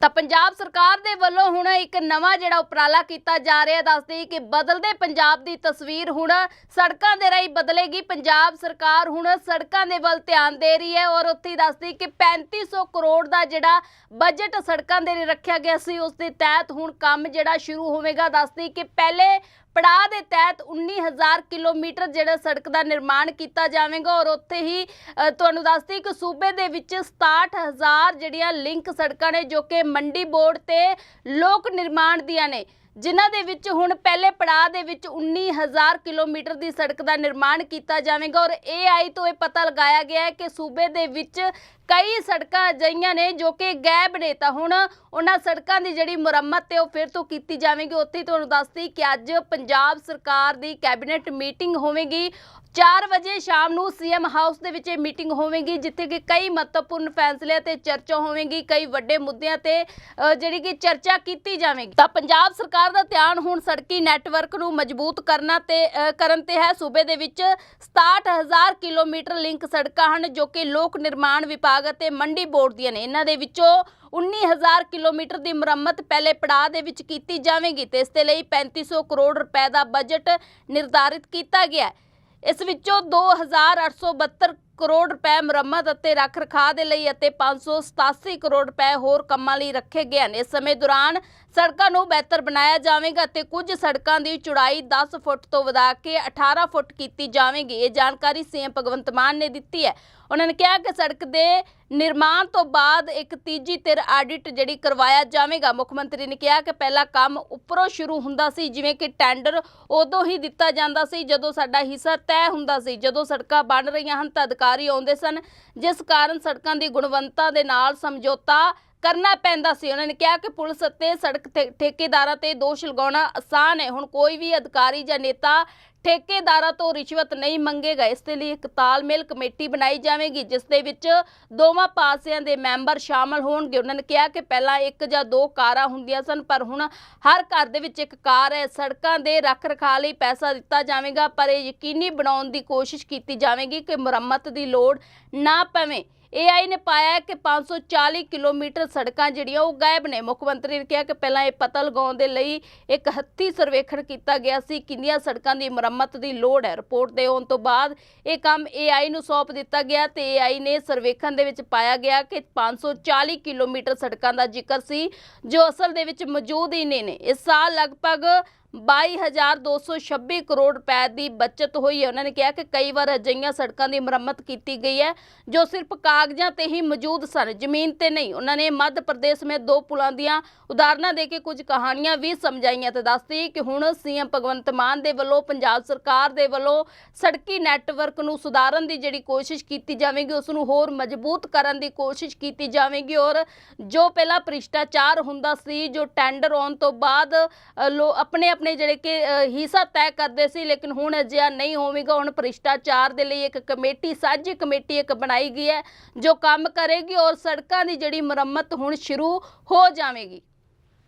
ਤਾਂ ਪੰਜਾਬ ਸਰਕਾਰ ਦੇ ਵੱਲੋਂ ਹੁਣ ਇੱਕ ਨਵਾਂ ਜਿਹੜਾ ਉਪਰਾਲਾ ਕੀਤਾ ਜਾ ਰਿਹਾ, ਦੱਸਦੇ ਕਿ ਬਦਲਦੇ ਪੰਜਾਬ ਦੀ ਤਸਵੀਰ ਹੁਣ ਸੜਕਾਂ ਦੇ ਰਾਹੀਂ ਬਦਲੇਗੀ। ਪੰਜਾਬ ਸਰਕਾਰ ਹੁਣ ਸੜਕਾਂ ਦੇ ਵੱਲ ਧਿਆਨ ਦੇ ਰਹੀ ਹੈ ਔਰ ਉੱਥੇ ਦੱਸਦੀ ਕਿ 3500 ਕਰੋੜ ਦਾ ਜਿਹੜਾ ਬਜਟ ਸੜਕਾਂ ਦੇ ਲਈ ਰੱਖਿਆ ਗਿਆ ਸੀ, ਉਸ ਦੇ ਤਹਿਤ ਹੁਣ ਕੰਮ ਜਿਹੜਾ ਸ਼ੁਰੂ ਹੋਵੇਗਾ। ਦੱਸਦੀ ਕਿ ਪਹਿਲੇ ਪੜਾਅ ਦੇ ਤਹਿਤ 19000 ਕਿਲੋਮੀਟਰ ਜਿਹੜਾ ਸੜਕ ਦਾ ਨਿਰਮਾਣ ਕੀਤਾ ਜਾਵੇਗਾ ਔਰ ਉੱਥੇ ਹੀ ਤੁਹਾਨੂੰ ਦੱਸਦੀ ਕਿ ਸੂਬੇ ਦੇ ਵਿੱਚ 67000 ਜਿਹੜੀਆਂ ਲਿੰਕ ਸੜਕਾਂ ਨੇ ਜੋ ਕਿ ਮੰਡੀ ਬੋਰਡ ਤੇ ਲੋਕ ਨਿਰਮਾਣ ਦੀਆਂ ਨੇ। ਜਿਨ੍ਹਾਂ ਦੇ ਵਿੱਚ ਹੁਣ ਪਹਿਲੇ ਪੜਾਅ ਦੇ ਵਿੱਚ 19000 ਕਿਲੋਮੀਟਰ ਦੀ ਸੜਕ ਦਾ ਨਿਰਮਾਣ ਕੀਤਾ ਜਾਵੇਗਾ ਔਰ AI ਤੋਂ ਇਹ ਪਤਾ ਲਗਾਇਆ ਗਿਆ ਹੈ ਕਿ ਸੂਬੇ ਦੇ ਵਿੱਚ ਕਈ ਸੜਕਾਂ ਅਜਿਹੀਆਂ ਨੇ ਜੋ ਕਿ ਗੈਬ ਨੇ ਤਾਂ ਹੁਣ ਉਹਨਾਂ ਸੜਕਾਂ ਦੀ ਜਿਹੜੀ ਮੁਰੰਮਤ ਤੇ ਉਹ ਫਿਰ ਤੋਂ ਕੀਤੀ ਜਾਵੇਗੀ। ਉੱਥੇ ਤੁਹਾਨੂੰ ਦੱਸਦੀ ਕਿ ਅੱਜ ਪੰਜਾਬ ਸਰਕਾਰ ਦੀ ਕੈਬਨਿਟ ਮੀਟਿੰਗ ਹੋਵੇਗੀ 4 ਵਜੇ ਸ਼ਾਮ ਨੂੰ ਸੀਐਮ ਹਾਊਸ ਦੇ ਵਿੱਚ ਇਹ ਮੀਟਿੰਗ ਹੋਵੇਗੀ, ਜਿੱਥੇ ਕਿ ਕਈ ਮਹੱਤਵਪੂਰਨ ਫੈਸਲੇ ਤੇ ਚਰਚਾ ਹੋਵੇਗੀ, ਕਈ ਵੱਡੇ ਮੁੱਦਿਆਂ ਤੇ ਜਿਹੜੀ ਕਿ ਚਰਚਾ ਕੀਤੀ ਜਾਵੇਗੀ। ਤਾਂ ਪੰਜਾਬ ਸਰਕਾਰ ਦਾ ਧਿਆਨ ਹੁਣ ਸੜਕੀ ਨੈਟਵਰਕ ਨੂੰ ਮਜ਼ਬੂਤ ਕਰਨਾ ਤੇ ਕਰਨ ਤੇ ਹੈ। ਸੂਬੇ ਦੇ ਵਿੱਚ 67000 ਕਿਲੋਮੀਟਰ ਲਿੰਕ ਸੜਕਾਂ ਹਨ, ਜੋ ਕਿ ਲੋਕ ਨਿਰਮਾਣ ਵਿਭਾਗ ਅਤੇ ਮੰਡੀ ਬੋਰਡ ਦੀਆਂ ਨੇ। ਇਹਨਾਂ ਦੇ ਵਿੱਚੋਂ 19000 ਕਿਲੋਮੀਟਰ ਦੀ ਮੁਰੰਮਤ ਪਹਿਲੇ ਪੜਾਅ ਦੇ ਵਿੱਚ ਕੀਤੀ ਜਾਵੇਗੀ ਤੇ ਇਸ ਦੇ ਲਈ 3500 ਕਰੋੜ ਰੁਪਏ ਦਾ ਬਜਟ ਨਿਰਧਾਰਿਤ ਕੀਤਾ ਗਿਆ ਹੈ। ਇਸ ਵਿੱਚੋਂ 2872 ਕਰੋੜ ਰੁਪਏ ਮੁਰੰਮਤ ਅਤੇ ਰੱਖ ਰਖਾਅ ਦੇ ਲਈ ਅਤੇ 587 ਕਰੋੜ ਰੁਪਏ ਹੋਰ ਕੰਮਾਂ ਲਈ ਰੱਖੇ ਗਏ ਹਨ। ਇਸ ਸਮੇਂ ਦੌਰਾਨ ਸੜਕਾਂ ਨੂੰ ਬਿਹਤਰ ਬਣਾਇਆ ਜਾਵੇਗਾ ਅਤੇ ਕੁਝ ਸੜਕਾਂ ਦੀ ਚੌੜਾਈ 10 ਫੁੱਟ ਤੋਂ ਵਧਾ ਕੇ 18 ਫੁੱਟ ਕੀਤੀ ਜਾਵੇਗੀ। ਇਹ ਜਾਣਕਾਰੀ ਸੀਐਮ ਭਗਵੰਤ ਮਾਨ ਨੇ ਦਿੱਤੀ ਹੈ। ਉਹਨਾਂ ਨੇ ਕਿਹਾ ਕਿ ਸੜਕ ਦੇ ਨਿਰਮਾਣ ਤੋਂ ਬਾਅਦ ਇੱਕ ਤੀਜੀ ਧਿਰ ਆਡਿਟ ਜਿਹੜੀ ਕਰਵਾਇਆ ਜਾਵੇਗਾ। ਮੁੱਖ ਮੰਤਰੀ ਨੇ ਕਿਹਾ ਕਿ ਪਹਿਲਾ ਕੰਮ ਉੱਪਰੋਂ ਸ਼ੁਰੂ ਹੁੰਦਾ ਸੀ, ਜਿਵੇਂ ਕਿ ਟੈਂਡਰ ਉਦੋਂ ਹੀ ਦਿੱਤਾ ਜਾਂਦਾ ਸੀ, ਜਦੋਂ ਸਾਡਾ ਹਿੱਸਾ ਤੈਅ ਹੁੰਦਾ ਸੀ, ਜਦੋਂ ਸੜਕਾਂ ਬਣ ਰਹੀਆਂ ਹਨ ਤਾਂ ਅਧਿਕਾਰੀ ਆਉਂਦੇ ਸਨ। ਜਿਸ ਕਾਰਨ ਸੜਕਾਂ ਦੀ ਗੁਣਵੰਤਾ ਦੇ ਨਾਲ ਸਮਝੌਤਾ ਕਰਨਾ ਪੈਂਦਾ ਸੀ। ਉਹਨਾਂ ਨੇ ਕਿਹਾ ਕਿ ਪੁਲਿਸ ਅਤੇ ਸੜਕ ਠੇ- ਠੇਕੇਦਾਰਾਂ ਤੇ ਦੋਸ਼ ਲਗਾਉਣਾ ਆਸਾਨ ਹੈ। ਹੁਣ ਕੋਈ ਵੀ ਅਧਿਕਾਰੀ ਜਾਂ ਨੇਤਾ ਠੇਕੇਦਾਰਾਂ ਤੋਂ ਰਿਸ਼ਵਤ ਨਹੀਂ ਮੰਗੇਗਾ ਇਸ ਦੇ ਲਈ ਇੱਕ ਤਾਲਮੇਲ ਕਮੇਟੀ ਬਣਾਈ ਜਾਵੇਗੀ, ਜਿਸ ਦੇ ਵਿੱਚ ਦੋਵਾਂ ਪਾਸਿਆਂ ਦੇ ਮੈਂਬਰ ਸ਼ਾਮਲ ਹੋਣਗੇ। ਉਹਨਾਂ ਨੇ ਕਿਹਾ ਕਿ ਪਹਿਲਾਂ ਇੱਕ ਜਾਂ ਦੋ ਕਾਰਾਂ ਹੁੰਦੀਆਂ ਸਨ, ਪਰ ਹੁਣ ਹਰ ਘਰ ਦੇ ਵਿੱਚ ਇੱਕ ਕਾਰ ਹੈ। ਸੜਕਾਂ ਦੇ ਰੱਖ ਰਖਾਅ ਲਈ ਪੈਸਾ ਦਿੱਤਾ ਜਾਵੇਗਾ, ਪਰ ਇਹ ਯਕੀਨੀ ਬਣਾਉਣ ਦੀ ਕੋਸ਼ਿਸ਼ ਕੀਤੀ ਜਾਵੇਗੀ ਕਿ ਮੁਰੰਮਤ ਦੀ ਲੋੜ ਨਾ ਪਵੇ। AI ਨੇ ਪਾਇਆ ਹੈ ਕਿ 540 ਕਿਲੋਮੀਟਰ ਸੜਕਾਂ ਜਿਹੜੀਆਂ ਉਹ ਗਾਇਬ ਨੇ। ਮੁੱਖ ਮੰਤਰੀ ਨੇ ਕਿਹਾ ਕਿ ਪਹਿਲਾਂ ਇਹ ਪਤਾ ਲਗਾਉਣ ਦੇ ਲਈ ਇੱਕ ਹੱਥੀ ਸਰਵੇਖਣ ਕੀਤਾ ਗਿਆ ਸੀ, ਕਿੰਨੀਆਂ ਸੜਕਾਂ ਦੀ ਮੁਰੰਮਤ ਦੀ ਲੋੜ ਹੈ। ਰਿਪੋਰਟ ਦੇ ਆਉਣ ਤੋਂ ਬਾਅਦ ਇਹ ਕੰਮ AI ਨੂੰ ਸੌਂਪ ਦਿੱਤਾ ਗਿਆ ਤੇ AI ਨੇ ਸਰਵੇਖਣ ਦੇ ਵਿੱਚ ਪਾਇਆ ਗਿਆ ਕਿ 540 ਕਿਲੋਮੀਟਰ ਸੜਕਾਂ ਦਾ ਜ਼ਿਕਰ ਸੀ, ਜੋ ਅਸਲ ਦੇ ਵਿੱਚ ਮੌਜੂਦ ਹੀ ਨਹੀਂ ਨੇ। ਇਸ ਸਾਲ ਲਗਭਗ 22226 ਕਰੋੜ ਰੁਪਏ ਦੀ ਬਚਤ ਹੋਈ ਹੈ। ਉਹਨਾਂ ਨੇ ਕਿਹਾ ਕਿ ਕਈ ਵਾਰ ਅਜਿਹੀਆਂ ਸੜਕਾਂ ਦੀ ਮੁਰੰਮਤ ਕੀਤੀ ਗਈ ਹੈ, ਜੋ ਸਿਰਫ ਕਾਗਜ਼ਾਂ ਤੇ ਹੀ ਮੌਜੂਦ ਸਨ, ਜ਼ਮੀਨ ਤੇ ਨਹੀਂ। ਉਹਨਾਂ ਨੇ ਮੱਧ ਪ੍ਰਦੇਸ਼ ਵਿੱਚ ਦੋ ਪੁਲਾਂ ਦੀਆਂ ਉਦਾਹਰਨਾਂ ਦੇ ਕੇ ਕੁਝ ਕਹਾਣੀਆਂ ਵੀ ਸਮਝਾਈਆਂ ਤੇ ਦੱਸਦੀ ਕਿ ਹੁਣ ਸੀਐਮ ਭਗਵੰਤ ਮਾਨ ਦੇ ਵੱਲੋਂ ਪੰਜਾਬ ਸਰਕਾਰ ਦੇ ਵੱਲੋਂ ਸੜਕੀ ਨੈਟਵਰਕ ਨੂੰ ਸੁਧਾਰਨ ਦੀ ਜਿਹੜੀ ਕੋਸ਼ਿਸ਼ ਕੀਤੀ ਜਾਵੇਗੀ, ਉਸ ਨੂੰ ਹੋਰ ਮਜ਼ਬੂਤ ਕਰਨ ਦੀ ਕੋਸ਼ਿਸ਼ ਕੀਤੀ ਜਾਵੇਗੀ। ਔਰ ਜੋ ਪਹਿਲਾਂ ਭ੍ਰਿਸ਼ਟਾਚਾਰ ਹੁੰਦਾ ਸੀ, ਜੋ ਟੈਂਡਰ ਆਉਣ ਤੋਂ ਬਾਅਦ ਲੋ, ਆਪਣੇ ਆਪਣੇ ਜਿਹੜੇ ਕਿ ਹਿੱਸਾ ਤੈਅ ਕਰਦੇ ਸੀ, ਲੇਕਿਨ ਹੁਣ ਅਜਿਹਾ ਨਹੀਂ ਹੋਵੇਗਾ। ਹੁਣ ਭ੍ਰਿਸ਼ਟਾਚਾਰ ਦੇ ਲਈ ਇੱਕ ਕਮੇਟੀ, ਸਾਂਝੀ ਕਮੇਟੀ ਇੱਕ ਬਣਾਈ ਗਈ ਹੈ, ਜੋ ਕੰਮ ਕਰੇਗੀ ਔਰ ਸੜਕਾਂ ਦੀ ਜਿਹੜੀ ਮੁਰੰਮਤ ਹੁਣ ਸ਼ੁਰੂ ਹੋ ਜਾਵੇਗੀ।